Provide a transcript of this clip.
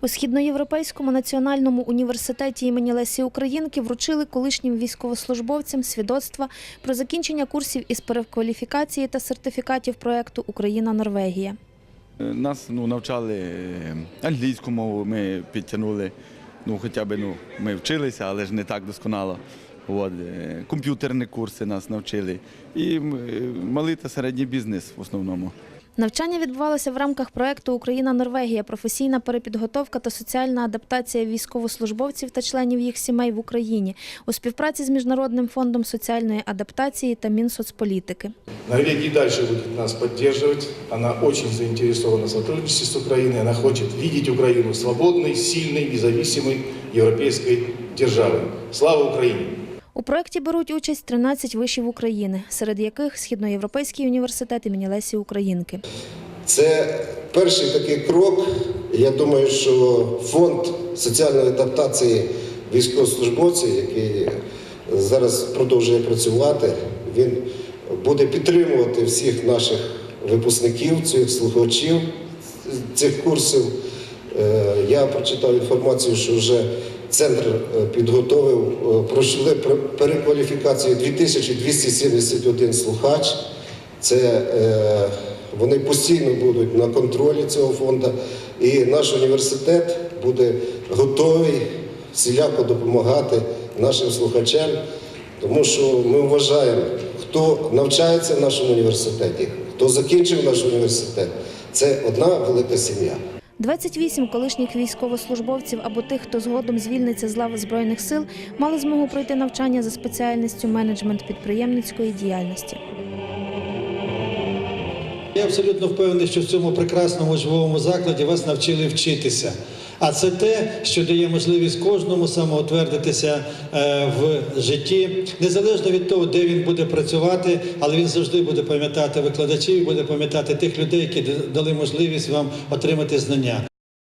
У Східноєвропейському національному університеті імені Лесі Українки вручили колишнім військовослужбовцям свідоцтва про закінчення курсів із перекваліфікації та сертифікатів проекту Україна-Норвегія. Нас ну, навчали е, англійську мову, ми підтягнули. Ну, хоча б ну, ми вчилися, але ж не так досконало. От, е, комп'ютерні курси нас навчили. І е, малий та середній бізнес в основному. Навчання відбувалося в рамках проекту Україна-Норвегія, професійна перепідготовка та соціальна адаптація військовослужбовців та членів їх сімей в Україні у співпраці з Міжнародним фондом соціальної адаптації та Мінсоцполітики. Норвегия и дальше будет нас поддерживать. Она очень заинтересована в сотрудничестве с Украиной. Она хочет видеть Украину свободной, сильной, независимой европейской державой. Слава Украине! У проєкті беруть участь 13 вишів України, серед яких Східноєвропейський університет імені Лесі Українки. Це перший такий крок. Я думаю, що фонд соціальної адаптації військовослужбовців, який зараз продовжує працювати, він буде підтримувати всіх наших випускників, цих слухачів цих курсів. Е, Я прочитав інформацію, що вже центр е, підготовив, е, пройшли перекваліфікацію 2271 слухач. Це вони постійно будуть на контролі цього фонду, і наш університет буде готовий всіляко допомагати нашим слухачам, тому що ми вважаємо, хто навчається в нашому університеті, хто закінчив наш університет, це одна велика сім'я. 28 колишніх військовослужбовців або тих, хто згодом звільниться з лав Збройних сил, мали змогу пройти навчання за спеціальністю менеджмент підприємницької діяльності. Я абсолютно впевнений, що в цьому прекрасному живому закладі вас навчили вчитися. А це те, що дає можливість кожному самоутвердитися е, в житті, незалежно від того, де він буде працювати, але він завжди буде пам'ятати викладачів, буде пам'ятати тих людей, які дали можливість вам отримати знання.